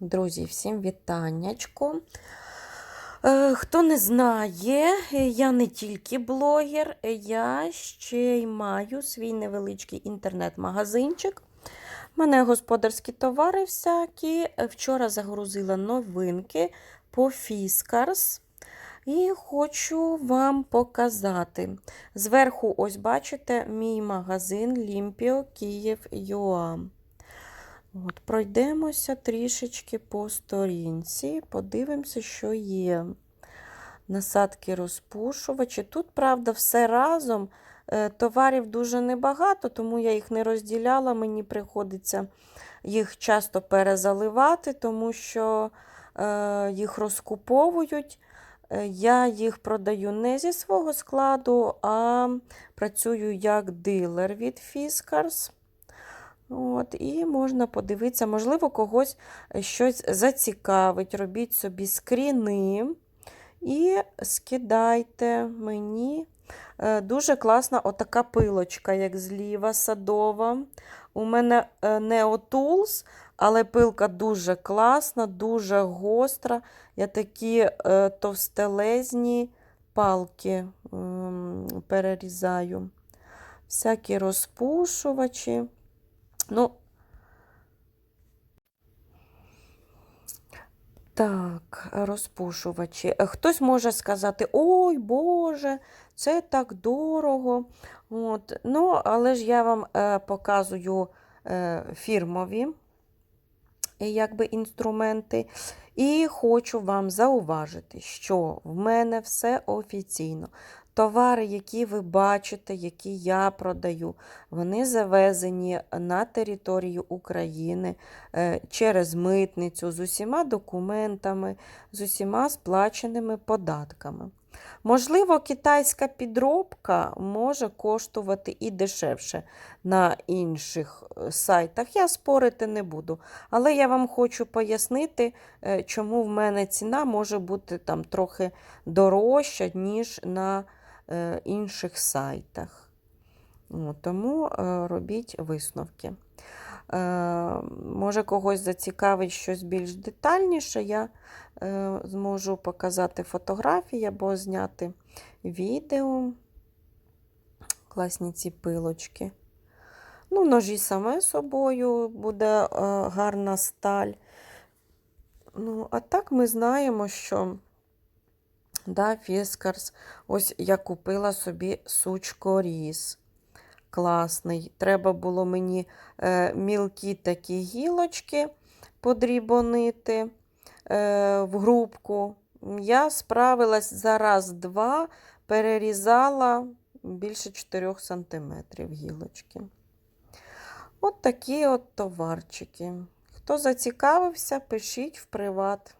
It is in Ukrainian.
Друзі, всім вітаннячко. Е, Хто не знає, я не тільки блогер, я ще й маю свій невеличкий інтернет-магазинчик. У мене господарські товари всякі. Вчора загрузила новинки по Фіскарс. І хочу вам показати. Зверху, ось бачите, мій магазин Лімпіо Київ Юа. От, Пройдемося трішечки по сторінці, подивимося, що є. Насадки розпушувачі. Тут, правда, все разом. Е, Товарів дуже небагато, тому я їх не розділяла. Мені приходиться їх часто перезаливати, тому що е, їх розкуповують. Е, Я їх продаю не зі свого складу, а працюю як дилер від Fiskars. От, І можна подивитися, можливо, когось щось зацікавить. Робіть собі скріни і скидайте мені. Е, Дуже класна отака пилочка, як зліва садова. У мене е, Neo Tools, але пилка дуже класна, дуже гостра. Я такі е, товстелезні палки перерізаю. Всякі розпушувачі. Ну, так, розпушувачі. Хтось може сказати, ой Боже, це так дорого. От. Ну, але ж я вам е, показую е, фірмові е, якби, інструменти. І хочу вам зауважити, що в мене все офіційно. Товари, які ви бачите, які я продаю, вони завезені на територію України е, через митницю з усіма документами, з усіма сплаченими податками. Можливо, китайська підробка може коштувати і дешевше на інших е, сайтах. Я спорити не буду. Але я вам хочу пояснити, е, чому в мене ціна може бути там трохи дорожча, ніж на інших сайтах. Тому е, робіть висновки. Е, Може, когось зацікавить щось більш детальніше, я е, зможу показати фотографії або зняти відео. Класні ці пилочки. Ну, ножі саме собою буде е, гарна сталь. Ну, а так ми знаємо, що да, Фіскарс, ось я купила собі сучкоріз. Класний. Треба було мені е, мілкі такі гілочки подрібонити е, в грубку. Я справилась за раз-два, перерізала більше 4 см гілочки. От такі от товарчики. Хто зацікавився, пишіть в приват.